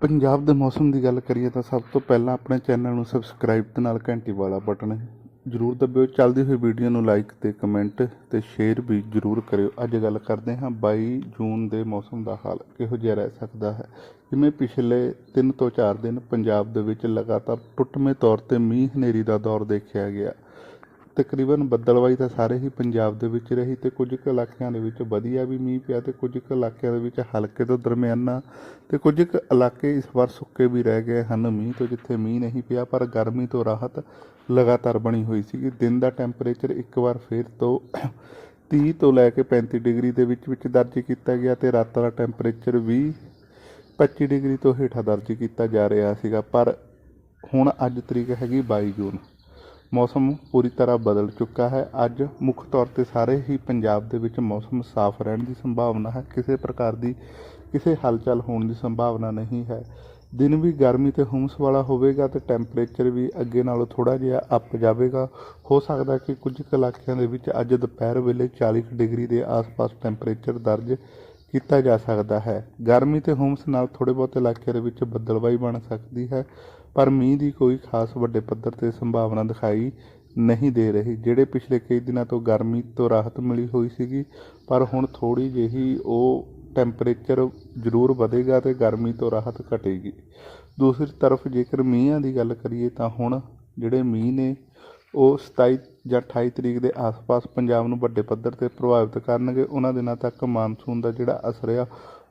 ਪੰਜਾਬ ਦੇ ਮੌਸਮ ਦੀ ਗੱਲ ਕਰੀਏ ਤਾਂ ਸਭ ਤੋਂ ਪਹਿਲਾਂ ਆਪਣੇ ਚੈਨਲ ਨੂੰ ਸਬਸਕ੍ਰਾਈਬ ਤੇ ਨਾਲ ਘੰਟੀ ਵਾਲਾ ਬਟਨ ਜ਼ਰੂਰ ਦਬਿਓ, ਚੱਲਦੀ ਹੋਈ ਵੀਡੀਓ ਨੂੰ ਲਾਈਕ ਤੇ ਕਮੈਂਟ ਤੇ ਸ਼ੇਅਰ ਵੀ ਜ਼ਰੂਰ ਕਰਿਓ। ਅੱਜ ਗੱਲ ਕਰਦੇ ਹਾਂ 22 ਜੂਨ ਦੇ ਮੌਸਮ ਦਾ ਹਾਲ ਕਿਹੋ ਜਿਹਾ ਰਹਿ ਸਕਦਾ ਹੈ। ਜਿਵੇਂ ਪਿਛਲੇ 3 ਤੋਂ 4 ਦਿਨ ਪੰਜਾਬ ਦੇ ਵਿੱਚ ਲਗਾਤਾਰ ਟੁੱਟਵੇਂ ਤੌਰ ਤੇ ਮੀਂਹ ਹਨੇਰੀ ਦਾ ਦੌਰ ਦੇਖਿਆ ਗਿਆ। ਤਕਰੀਬਨ ਬੱਦਲਵਾਈ ਤਾਂ ਸਾਰੇ ਹੀ ਪੰਜਾਬ ਦੇ ਵਿੱਚ ਰਹੀ ਤੇ ਕੁਝ ਕੁ ਇਲਾਕਿਆਂ ਦੇ ਵਿੱਚ ਵਧੀਆ ਵੀ ਮੀਂਹ ਪਿਆ ਤੇ ਕੁਝ ਕੁ ਇਲਾਕਿਆਂ ਦੇ ਵਿੱਚ ਹਲਕੇ ਤੋਂ ਦਰਮਿਆਨਾ ਤੇ ਕੁਝ ਕੁ ਇਲਾਕੇ ਇਸ ਵਾਰ ਸੁੱਕੇ ਵੀ ਰਹਿ ਗਏ ਹਨ ਮੀਂਹ ਤੋਂ, ਜਿੱਥੇ ਮੀਂਹ ਨਹੀਂ ਪਿਆ, ਪਰ ਗਰਮੀ ਤੋਂ ਰਾਹਤ ਲਗਾਤਾਰ ਬਣੀ ਹੋਈ ਸੀ ਦਿਨ ਦਾ ਟੈਂਪਰੇਚਰ ਇੱਕ ਵਾਰ ਫਿਰ ਤੋਂ 30 ਤੋਂ ਲੈ ਕੇ 35 ਡਿਗਰੀ ਦੇ ਵਿੱਚ ਵਿੱਚ ਦਰਜ ਕੀਤਾ ਗਿਆ ਤੇ ਰਾਤਾਂ ਦਾ ਟੈਂਪਰੇਚਰ ਵੀ 25 ਡਿਗਰੀ ਤੋਂ ਹੇਠਾਂ ਦਰਜ ਕੀਤਾ ਜਾ ਰਿਹਾ ਸੀਗਾ। ਪਰ ਹੁਣ ਅੱਜ ਤਰੀਕ ਹੈਗੀ 22 ਜੂਨ। ਮੌਸਮ ਪੂਰੀ ਤਰ੍ਹਾਂ ਬਦਲ ਚੁੱਕਾ ਹੈ। ਅੱਜ ਮੁੱਖ ਤੌਰ ਤੇ ਸਾਰੇ ਹੀ ਪੰਜਾਬ ਦੇ ਵਿੱਚ ਮੌਸਮ ਸਾਫ਼ ਰਹਿਣ ਦੀ ਸੰਭਾਵਨਾ ਹੈ। ਕਿਸੇ ਪ੍ਰਕਾਰ ਦੀ ਕਿਸੇ ਹਲਚਲ ਹੋਣ ਦੀ ਸੰਭਾਵਨਾ ਨਹੀਂ ਹੈ। ਦਿਨ ਵੀ ਗਰਮੀ ਤੇ ਹੁਮਸ ਵਾਲਾ ਹੋਵੇਗਾ ਤੇ ਟੈਂਪਰੇਚਰ ਵੀ ਅੱਗੇ ਨਾਲੋਂ ਥੋੜਾ ਜਿਹਾ ਅੱਪ ਜਾਵੇਗਾ। ਹੋ ਸਕਦਾ ਕਿ ਕੁਝ ਕੁ ਇਲਾਕਿਆਂ ਦੇ ਵਿੱਚ ਅੱਜ ਦੁਪਹਿਰ ਵੇਲੇ 40 ਕੁ ਡਿਗਰੀ ਦੇ ਆਸ-ਪਾਸ ਟੈਂਪਰੇਚਰ ਦਰਜ ਕੀਤਾ ਜਾ ਸਕਦਾ ਹੈ। ਗਰਮੀ ਤੇ ਹੁਮਸ ਨਾਲ ਥੋੜੇ ਬਹੁਤ ਇਲਾਕਿਆਂ ਦੇ ਵਿੱਚ ਬੱਦਲਵਾਈ ਬਣ ਸਕਦੀ ਹੈ, ਪਰ ਮੀਂਹ ਦੀ ਕੋਈ ਖਾਸ ਵੱਡੇ ਪੱਧਰ ਤੇ ਸੰਭਾਵਨਾ ਦਿਖਾਈ ਨਹੀਂ ਦੇ ਰਹੀ, ਜਿਹੜੇ ਪਿਛਲੇ ਕਈ ਦਿਨਾਂ ਤੋਂ ਗਰਮੀ ਤੋਂ ਰਾਹਤ ਮਿਲੀ ਹੋਈ ਸੀਗੀ, ਪਰ ਹੁਣ ਥੋੜੀ ਜਿਹੀ ਉਹ ਟੈਂਪਰੇਚਰ ਜ਼ਰੂਰ ਵਧੇਗਾ ਤੇ ਗਰਮੀ ਤੋਂ ਰਾਹਤ ਘਟੇਗੀ। ਦੂਸਰੀ ਤਰਫ ਜੇਕਰ ਮੀਂਹਾਂ ਦੀ ਗੱਲ ਕਰੀਏ ਤਾਂ ਹੁਣ ਜਿਹੜੇ ਮੀਂਹ ਨੇ ਉਹ 27 ਜਾਂ 28 ਤਰੀਕ ਦੇ ਆਸ-ਪਾਸ ਪੰਜਾਬ ਨੂੰ ਵੱਡੇ ਪੱਧਰ ਤੇ ਪ੍ਰਭਾਵਿਤ ਕਰਨਗੇ, ਉਹਨਾਂ ਦਿਨਾਂ ਤੱਕ ਮਾਨਸੂਨ ਦਾ ਜਿਹੜਾ ਅਸਰ ਆ,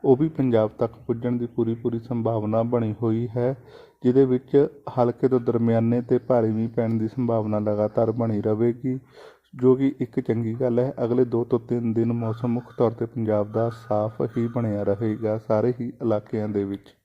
ਉਹ ਵੀ ਪੰਜਾਬ ਤੱਕ ਪੁੱਜਣ ਦੀ ਪੂਰੀ ਪੂਰੀ ਸੰਭਾਵਨਾ ਬਣੀ ਹੋਈ ਹੈ, ਜਿਹਦੇ ਵਿੱਚ ਹਲਕੇ ਤੋਂ ਦਰਮਿਆਨੇ ਤੇ ਭਾਰੀ ਮੀਂਹ ਪੈਣ ਦੀ ਸੰਭਾਵਨਾ ਲਗਾਤਾਰ ਬਣੀ ਰਹੇਗੀ, ਜੋ ਕਿ ਇੱਕ ਚੰਗੀ ਗੱਲ ਹੈ। ਅਗਲੇ 2 ਤੋਂ 3 ਦਿਨ ਮੌਸਮ ਮੁੱਖ ਤੌਰ ਤੇ ਪੰਜਾਬ ਦਾ ਸਾਫ਼ ਹੀ ਬਣਿਆ ਰਹੇਗਾ, ਸਾਰੇ ਹੀ ਇਲਾਕਿਆਂ ਦੇ ਵਿੱਚ।